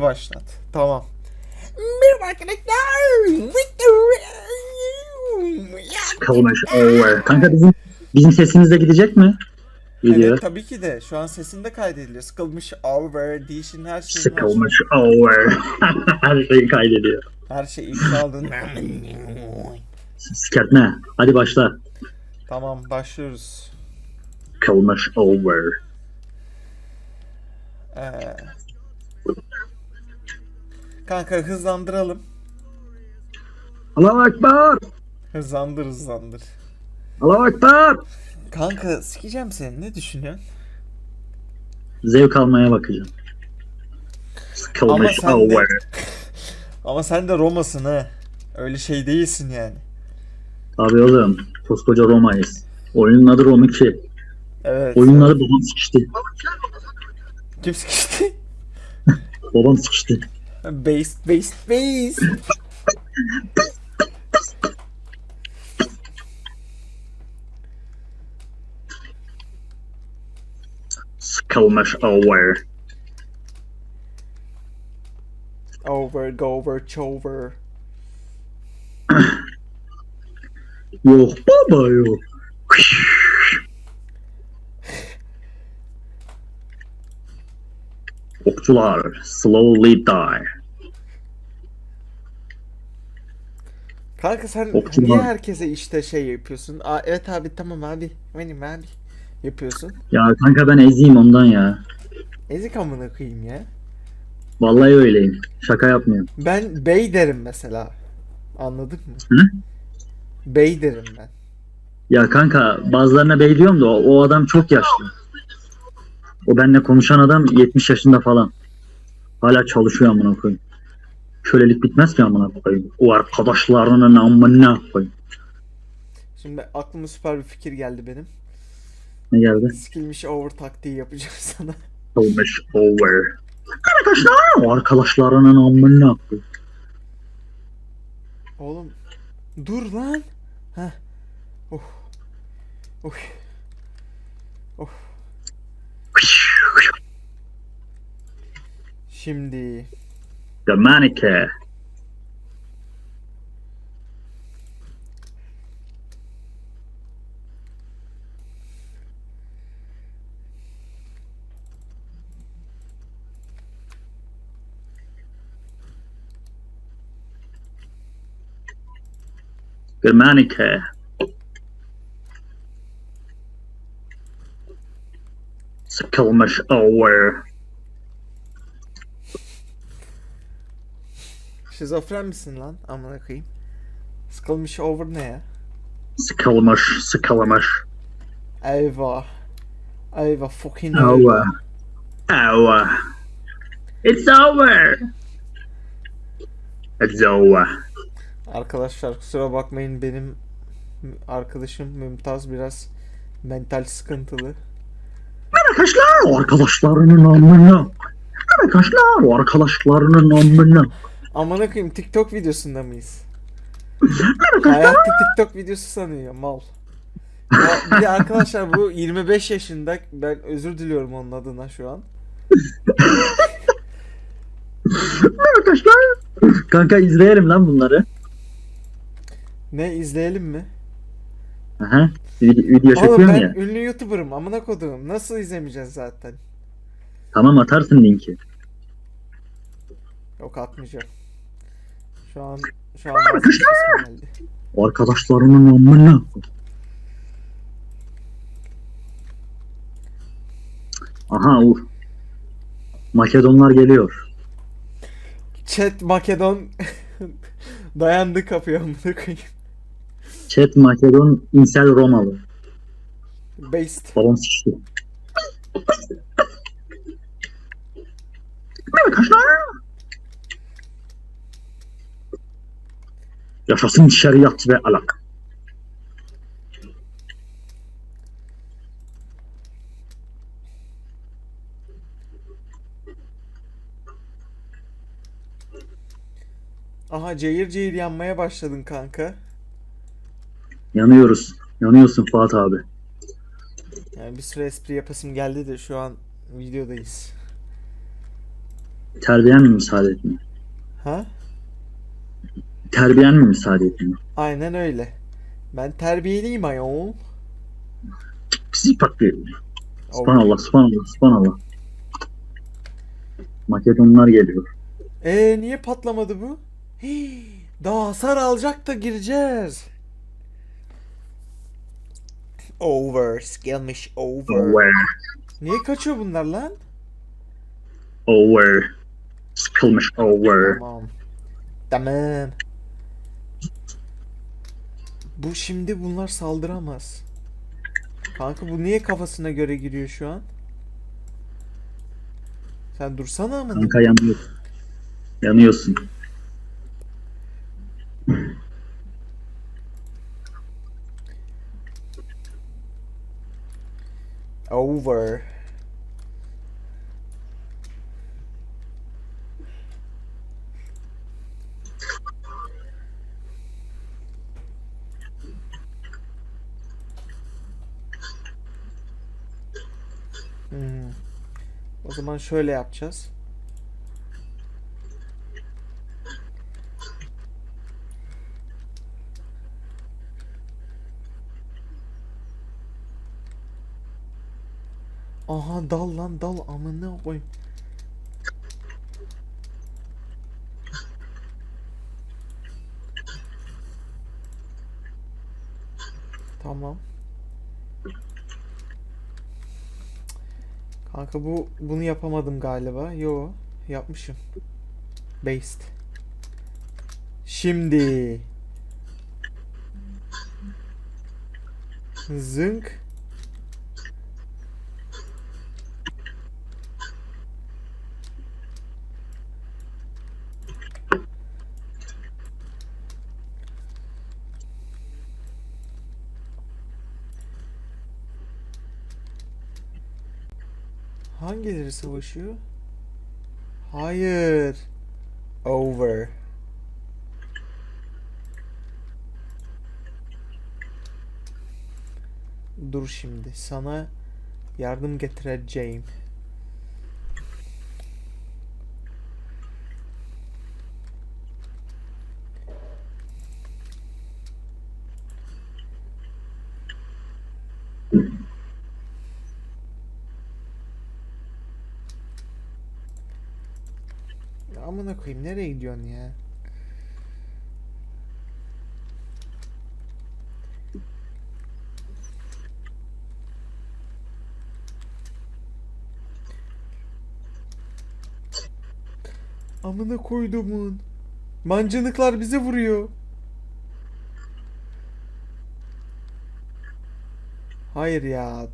başlat. Tamam. Merhaba arkadaşlar. Kalmış over. Kanka bizim bizim sesimiz de gidecek mi? Video. Evet tabii ki de şu an sesinde kaydediliyor. Sıkılmış over, dişin her şeyin var. Sıkılmış over. Her şeyi kaydediyor. Her şey ifşa aldın. Sikertme. Hadi başla. tamam başlıyoruz. Kalmış over. Ee, kanka hızlandıralım. Allahu Ekber. Hızlandır hızlandır. Allahu Ekber. Kanka sikeceğim seni ne düşünüyorsun? Zevk almaya bakacağım. Sıkılmış sen de-. Ama sen de Roma'sın ha. Öyle şey değilsin yani. Abi oğlum koskoca Roma'yız. Oyunun adı Roma 2. Evet. Oyunun adı babam sıkıştı. Kim sıkıştı? Babam sıkıştı. Based, based, based. Sıkılmış over. Over, go over, chover. Yok baba yok. Okçular slowly die. Kanka sen Okçu niye herkese işte şey yapıyorsun? Aa, evet abi tamam abi. Benim abi. Yapıyorsun. Ya kanka ben eziyim ondan ya. Ezik amına koyayım ya. Vallahi öyleyim. Şaka yapmıyorum. Ben bey derim mesela. Anladık mı? Hı? Bey derim ben. Ya kanka bazılarına bey diyorum da o, o adam çok yaşlı. O benimle konuşan adam 70 yaşında falan. Hala çalışıyor amına koyayım. Kölelik bitmez ki amına koyayım. O arkadaşlarının amına koyayım. Şimdi aklıma süper bir fikir geldi benim. Ne geldi? Skillmiş over taktiği yapacağım sana. Olmuş over. Arkadaşlar o arkadaşlarının amına koyayım. Oğlum dur lan. Heh. Oh. Oh. Oh. Şimdi Germanica. Germanica. Sıkılmış over. Şizofren misin lan? Amına koyayım. Sıkılmış over ne ya? Sıkılmış, sıkılmış. Eyvah. Eyvah fucking Over. Over. It's over. It's over. Arkadaşlar kusura bakmayın benim arkadaşım Mümtaz biraz mental sıkıntılı. Arkadaşlar arkadaşlarının amına. Arkadaşlar arkadaşlarının amına. Amına koyayım TikTok videosunda mıyız? Hayatta TikTok videosu sanıyor mal. Ya, bir de arkadaşlar bu 25 yaşında ben özür diliyorum onun adına şu an. arkadaşlar. Kanka izleyelim lan bunları. Ne izleyelim mi? Aha. Video, video Oğlum çekiyorum ben ya. ünlü YouTuber'ım amına koduğum. Nasıl izlemeyeceğiz zaten? Tamam atarsın linki. Yok atmayacağım. Şu an şu an arkadaşlarının amına. Aha ur. Makedonlar geliyor. Chat Makedon dayandı kapıya amına koyayım. Chat Makedon insel Romalı. Based. Babam sıçtı. Arkadaşlar. Yaşasın şeriat ve alak. Aha cayır cayır yanmaya başladın kanka. Yanıyoruz. Yanıyorsun Fuat abi. Yani bir süre espri yapasım geldi de şu an videodayız. Terbiyen mi müsaade etmiyor? Ha? Terbiyen mi müsaade etmiyor? Aynen öyle. Ben terbiyeliyim ayol. Pisi patlıyor. Subhanallah, subhanallah, subhanallah. Makedonlar geliyor. Ee niye patlamadı bu? Hii, daha hasar alacak da gireceğiz. Over. Gelmiş over. Over, Niye kaçıyor bunlar lan? over. Sıkılmış over. Tamam. Tamam. Bu şimdi bunlar saldıramaz. Kanka bu niye kafasına göre giriyor şu an? Sen dursana ama. Kanka yanıyorsun. Yanıyorsun. Over. Hmm. O zaman şöyle yapacağız. Aha dal lan dal amına koyayım. Tamam. Kanka bu bunu yapamadım galiba. Yo, yapmışım. Based. Şimdi. Zınk. Hangileri savaşıyor? Hayır. Over. Dur şimdi. Sana yardım getireceğim. Amına koyayım nereye gidiyorsun ya? Amına koyduğumun. Mancınıklar bizi vuruyor. Hayır ya.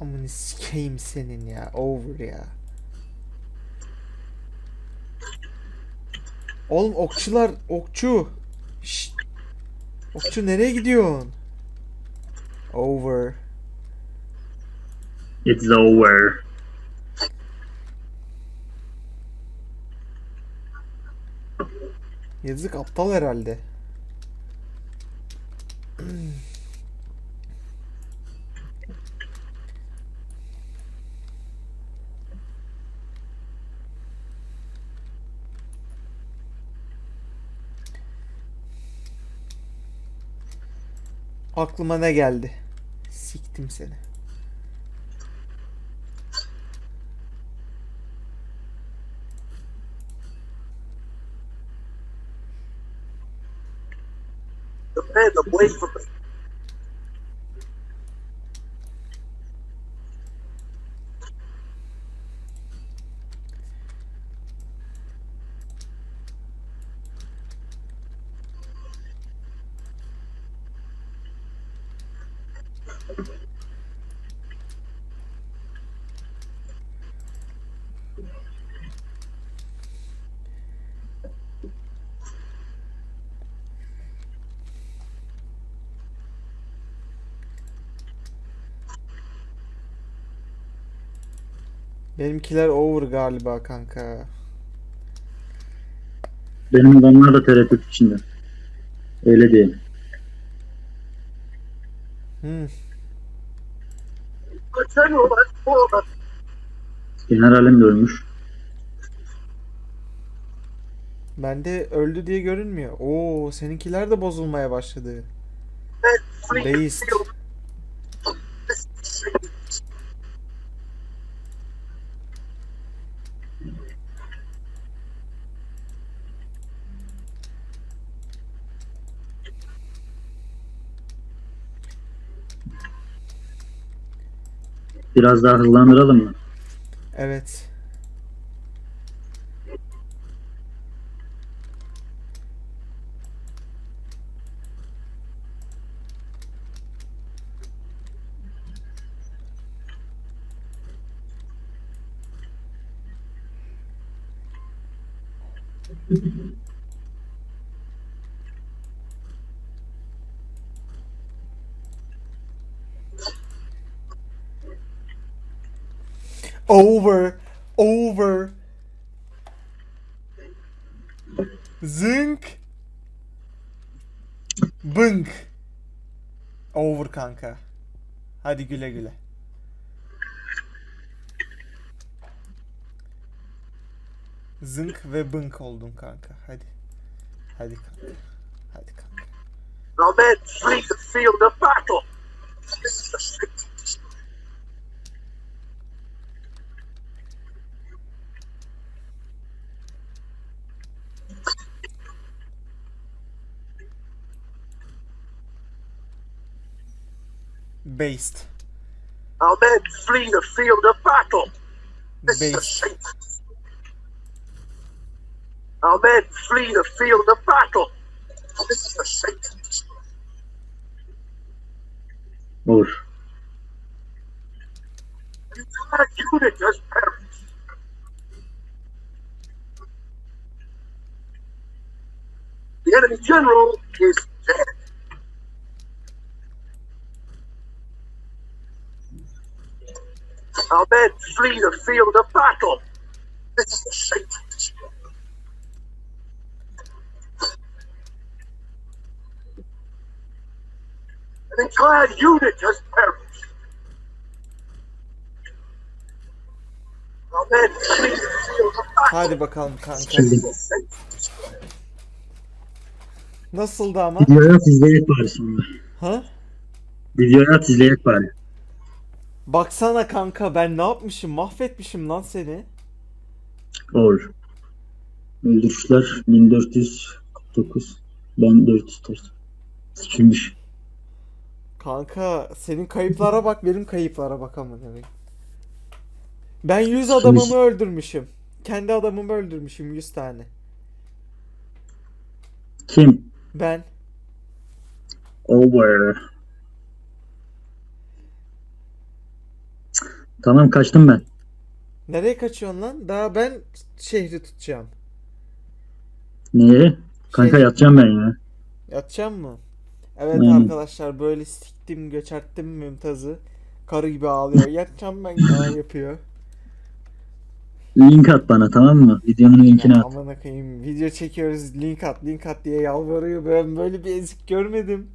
Amını sikeyim senin ya. Over ya. Oğlum okçular, okçu. Şşt. Okçu nereye gidiyorsun? Over. It's over. Yazık aptal herhalde. Aklıma ne geldi? Siktim seni. The way for the Benimkiler over galiba kanka. Benim adamlar da tereddüt içinde. Öyle değil. Hmm. Generalim de ölmüş. Bende öldü diye görünmüyor. Oo seninkiler de bozulmaya başladı. Beist. Biraz daha hızlandıralım mı? Evet. Over. Over. Zınk. Bınk. Over kanka. Hadi güle güle. Zınk ve bınk oldun kanka. Hadi. Hadi kanka. Hadi kanka. Now then flee the battle. Based. Now then flee the field of battle. This is the Based. Satan. Now then flee the field of battle. This is the Satan. Olur. The entire unit has perished. The enemy general is Now then flee the field of battle. This is the Satan. An entire unit has perished. Now then flee the field of battle. Hadi bakalım kanka. This is the. Nasıldı ama? Videoyu at izleyek bari sonra. Ha? Videoyu at izleyek bari. Baksana kanka ben ne yapmışım? Mahvetmişim lan seni. Olur. Öldürüşler 1449. Ben 404. Sikilmiş. Kanka senin kayıplara bak benim kayıplara bak ama demek. Ben 100 adamımı öldürmüşüm. Kendi adamımı öldürmüşüm 100 tane. Kim? Ben. Over. Tamam kaçtım ben. Nereye kaçıyorsun lan? Daha ben şehri tutacağım. Neye? Kanka Şey- yatacağım ben ya. Yatacağım mı? Evet Aynen. arkadaşlar böyle siktim göçerttim Mümtaz'ı. Karı gibi ağlıyor. Yatacağım ben ya yapıyor. Link at bana tamam mı? Videonun linkini Ya at. Aman akıyım video çekiyoruz link at link at diye yalvarıyor. Ben böyle bir ezik görmedim.